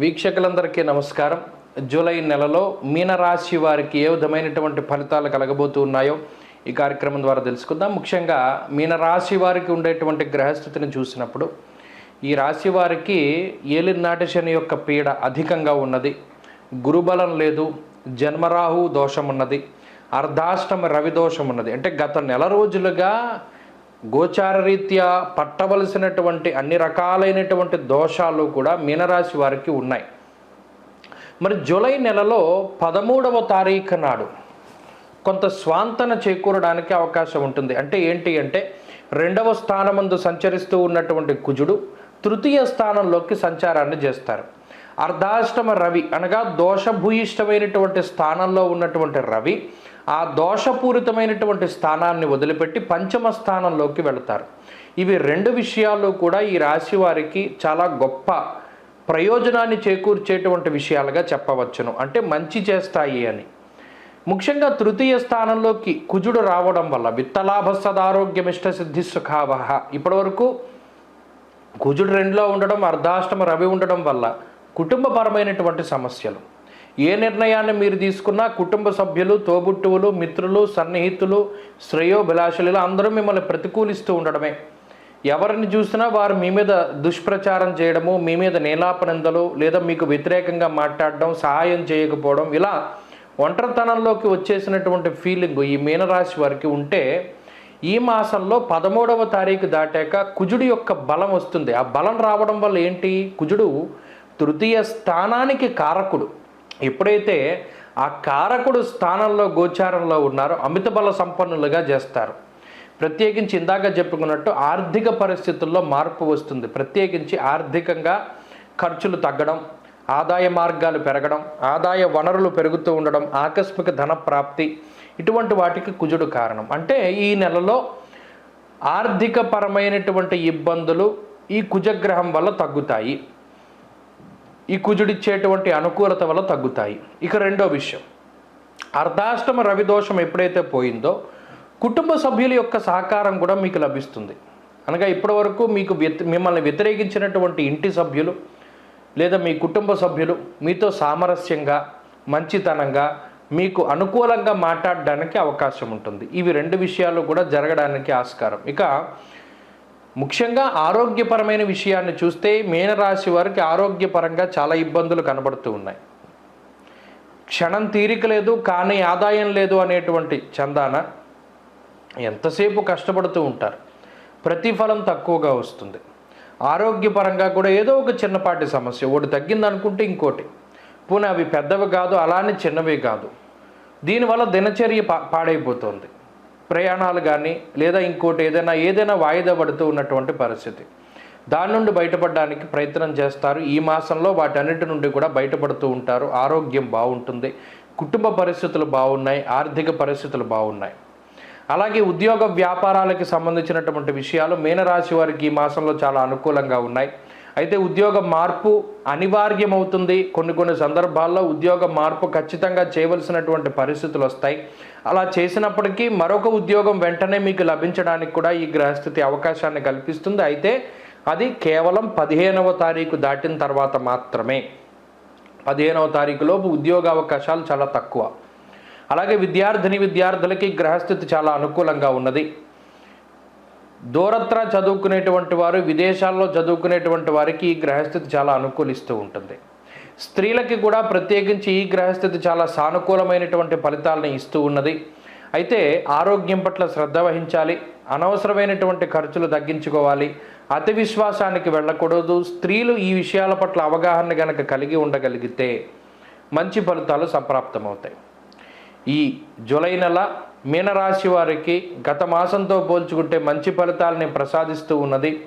వీక్షకులందరికీ నమస్కారం. జూలై నెలలో మీనరాశి వారికి ఏ విధమైనటువంటి ఫలితాలు కలగబోతూ ఉన్నాయో ఈ కార్యక్రమం ద్వారా తెలుసుకుందాం. ముఖ్యంగా మీనరాశి వారికి ఉండేటువంటి గ్రహస్థితిని చూసినప్పుడు ఈ రాశి వారికి ఏలినాటి శని యొక్క పీడ అధికంగా ఉన్నది. గురుబలం లేదు జన్మరాహు దోషం ఉన్నది అర్ధాష్టమ రవి దోషం ఉన్నది అంటే గత నెల రోజులుగా గోచార రీత్యా పట్టవలసినటువంటి అన్ని రకాలైనటువంటి దోషాలు కూడా మీనరాశి వారికి ఉన్నాయి. మరి జూలై నెలలో పదమూడవ తారీఖు నాడు కొంత స్వాంతన చేకూరడానికి అవకాశం ఉంటుంది. అంటే ఏంటి అంటే రెండవ స్థానమందు సంచరిస్తూ ఉన్నటువంటి కుజుడు తృతీయ స్థానంలోకి సంచారాన్ని చేస్తారు. అర్ధాష్టమ రవి అనగా దోషభూయిష్టమైనటువంటి స్థానంలో ఉన్నటువంటి రవి ఆ దోషపూరితమైనటువంటి స్థానాన్ని వదిలిపెట్టి పంచమ స్థానంలోకి వెళతారు. ఇవి రెండు విషయాలు కూడా ఈ రాశి వారికి చాలా గొప్ప ప్రయోజనాన్ని చేకూర్చేటువంటి విషయాలుగా చెప్పవచ్చును. అంటే మంచి చేస్తాయి అని. ముఖ్యంగా తృతీయ స్థానంలోకి కుజుడు రావడం వల్ల విత్తలాభ సదారోగ్యమిష్ట సిద్ధి సుఖావహ. ఇప్పటివరకు కుజుడు రెండులో ఉండడం అర్ధాష్టమ రవి ఉండడం వల్ల కుటుంబపరమైనటువంటి సమస్యలు. ఏ నిర్ణయాన్ని మీరు తీసుకున్నా కుటుంబ సభ్యులు తోబుట్టువులు మిత్రులు సన్నిహితులు శ్రేయోభిలాషులు అందరూ మిమ్మల్ని ప్రతికూలిస్తూ ఉండడమే. ఎవరిని చూసినా వారు మీ మీద దుష్ప్రచారం చేయడము మీ మీద నీలాపనిందలు లేదా మీకు వ్యతిరేకంగా మాట్లాడడం సహాయం చేయకపోవడం ఇలా ఒంటరితనంలోకి వచ్చేసినటువంటి ఫీలింగ్ ఈ మీనరాశి వారికి ఉంటే ఈ మాసంలో పదమూడవ తారీఖు దాటాక కుజుడి యొక్క బలం వస్తుంది. ఆ బలం రావడం వల్ల ఏంటి? కుజుడు తృతీయ స్థానానికి కారకుడు. ఎప్పుడైతే ఆ కారకుడు స్థానంలో గోచారంలో ఉన్నారో అమిత బల సంపన్నులుగా చేస్తారు. ప్రత్యేకించి ఇందాక చెప్పుకున్నట్టు ఆర్థిక పరిస్థితుల్లో మార్పు వస్తుంది. ప్రత్యేకించి ఆర్థికంగా ఖర్చులు తగ్గడం ఆదాయ మార్గాలు పెరగడం ఆదాయ వనరులు పెరుగుతూ ఉండడం ఆకస్మిక ధన ప్రాప్తి ఇటువంటి వాటికి కుజుడు కారణం. అంటే ఈ నెలలో ఆర్థిక పరమైనటువంటి ఇబ్బందులు ఈ కుజగ్రహం వల్ల తగ్గుతాయి. ఈ కుజుడిచ్చేటువంటి అనుకూలత వల్ల తగ్గుతాయి. ఇక రెండో విషయం. అర్ధాష్టమ రవి దోషం ఎప్పుడైతే పోయిందో కుటుంబ సభ్యుల యొక్క సహకారం కూడా మీకు లభిస్తుంది. అనగా ఇప్పటివరకు మీకు వ్యతి మిమ్మల్ని వ్యతిరేకించినటువంటి ఇంటి సభ్యులు లేదా మీ కుటుంబ సభ్యులు మీతో సామరస్యంగా మంచితనంగా మీకు అనుకూలంగా మాట్లాడడానికి అవకాశం ఉంటుంది. ఇవి రెండు విషయాలు కూడా జరగడానికి ఆస్కారం. ఇక ముఖ్యంగా ఆరోగ్యపరమైన విషయాన్ని చూస్తే మీనరాశి వారికి ఆరోగ్యపరంగా చాలా ఇబ్బందులు కనబడుతూ ఉన్నాయి. క్షణం తీరిక లేదు కానీ ఆదాయం లేదు అనేటువంటి చందాన ఎంతసేపు కష్టపడుతూ ఉంటారు. ప్రతిఫలం తక్కువగా వస్తుంది. ఆరోగ్యపరంగా కూడా ఏదో ఒక చిన్నపాటి సమస్య ఒకటి తగ్గింది అనుకుంటే ఇంకోటి. పోనీ అవి పెద్దవి కాదు అలానే చిన్నవి కాదు. దీనివల్ల దినచర్య పా పాడైపోతుంది. ప్రయాణాలు కానీ లేదా ఇంకోటి ఏదైనా ఏదైనా వాయిదా పడుతూ ఉన్నటువంటి పరిస్థితి. దాని నుండి బయటపడడానికి ప్రయత్నం చేస్తారు. ఈ మాసంలో వాటన్నిటి నుండి కూడా బయటపడుతూ ఉంటారు. ఆరోగ్యం బాగుంటుంది. కుటుంబ పరిస్థితులు బాగున్నాయి. ఆర్థిక పరిస్థితులు బాగున్నాయి. అలాగే ఉద్యోగ వ్యాపారాలకి సంబంధించినటువంటి విషయాలు మీనరాశి వారికి ఈ మాసంలో చాలా అనుకూలంగా ఉన్నాయి. అయితే ఉద్యోగ మార్పు అనివార్యమవుతుంది. కొన్ని కొన్ని సందర్భాల్లో ఉద్యోగ మార్పు ఖచ్చితంగా చేయవలసినటువంటి పరిస్థితులు వస్తాయి. అలా చేసినప్పటికీ మరొక ఉద్యోగం వెంటనే మీకు లభించడానికి కూడా ఈ గ్రహస్థితి అవకాశాన్ని కల్పిస్తుంది. అయితే అది కేవలం పదిహేనవ తారీఖు దాటిన తర్వాత మాత్రమే. పదిహేనవ తారీఖులోపు ఉద్యోగ అవకాశాలు చాలా తక్కువ. అలాగే విద్యార్థిని విద్యార్థులకి గ్రహస్థితి చాలా అనుకూలంగా ఉన్నది. దూరత్ర చదువుకునేటువంటి వారు విదేశాల్లో చదువుకునేటువంటి వారికి ఈ గ్రహస్థితి చాలా అనుకూలిస్తూ ఉంటుంది. స్త్రీలకి కూడా ప్రత్యేకించి ఈ గ్రహస్థితి చాలా సానుకూలమైనటువంటి ఫలితాలను ఇస్తూ ఉన్నది. అయితే ఆరోగ్యం పట్ల శ్రద్ధ వహించాలి అనవసరమైనటువంటి ఖర్చులు తగ్గించుకోవాలి అతి విశ్వాసానికి వెళ్ళకూడదు స్త్రీలు ఈ విషయాల పట్ల అవగాహన గనక కలిగి ఉండగలిగితే మంచి ఫలితాలు సంప్రాప్తమవుతాయి. ఈ జూలై నెల మీనరాశి వారికి గత మాసంతో పోల్చుకుంటే మంచి ఫలితాలని ప్రసాదిస్తూ ఉన్నది.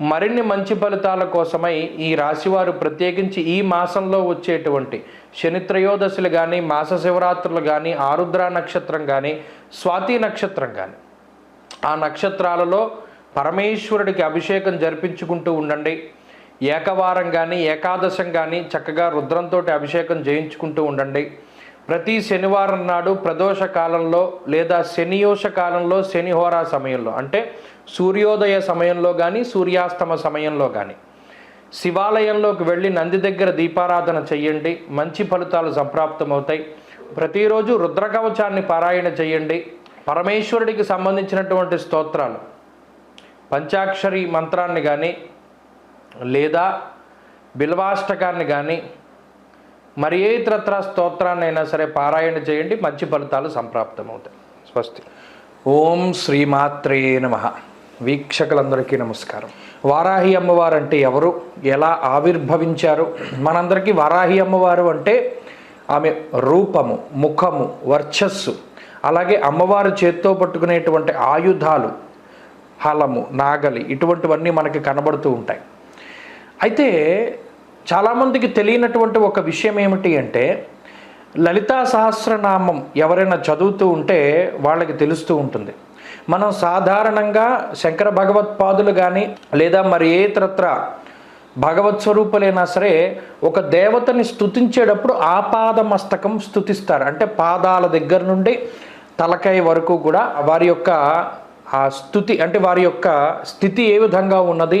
మరిన్ని మంచి ఫలితాల కోసమై ఈ రాశివారు ప్రత్యేకించి ఈ మాసంలో వచ్చేటువంటి శనిత్రయోదశులు కానీ మాస శివరాత్రులు కానీ ఆరుద్ర నక్షత్రం కానీ స్వాతి నక్షత్రం కానీ ఆ నక్షత్రాలలో పరమేశ్వరుడికి అభిషేకం జరిపించుకుంటూ ఉండండి. ఏకవారం కానీ ఏకాదశం కానీ చక్కగా రుద్రంతో అభిషేకం చేయించుకుంటూ ఉండండి. ప్రతి శనివారం నాడు ప్రదోష కాలంలో లేదా శనియోష కాలంలో శనిహోరా సమయంలో అంటే సూర్యోదయ సమయంలో కానీ సూర్యాస్తమ సమయంలో కానీ శివాలయంలోకి వెళ్ళి నంది దగ్గర దీపారాధన చేయండి మంచి ఫలితాలు సంప్రాప్తమవుతాయి. ప్రతిరోజు రుద్రకవచాన్ని పారాయణ చేయండి పరమేశ్వరుడికి సంబంధించినటువంటి స్తోత్రాలు పంచాక్షరి మంత్రాన్ని కానీ లేదా బిల్వాష్టకాన్ని కానీ మరి ఏ ఇతరత్ర స్తోత్రాన్ని అయినా సరే పారాయణ చేయండి మంచి ఫలితాలు సంప్రాప్తమవుతాయి. స్వస్తి. ఓం శ్రీమాత్రే నమ. వీక్షకులందరికీ నమస్కారం. వారాహి అమ్మవారు అంటే ఎవరు? ఎలా ఆవిర్భవించారు? మనందరికీ వారాహి అమ్మవారు అంటే ఆమె రూపము ముఖము వర్చస్సు అలాగే అమ్మవారు చేత్తో పట్టుకునేటువంటి ఆయుధాలు హలము నాగలి ఇటువంటివన్నీ మనకి కనబడుతూ ఉంటాయి. అయితే చాలామందికి తెలియనటువంటి ఒక విషయం ఏమిటి అంటే లలితా సహస్రనామం ఎవరైనా చదువుతూ ఉంటే వాళ్ళకి తెలుస్తూ ఉంటుంది. మనం సాధారణంగా శంకర భగవత్పాదులు కానీ లేదా మరి ఏ ఇతరత్ర భగవత్ స్వరూపులైనా సరే ఒక దేవతని స్థుతించేటప్పుడు ఆపాద మస్తకం స్థుతిస్తారు అంటే పాదాల దగ్గర నుండి తలకాయ వరకు కూడా వారి యొక్క ఆ స్థుతి అంటే వారి యొక్క స్థితి ఏ విధంగా ఉన్నది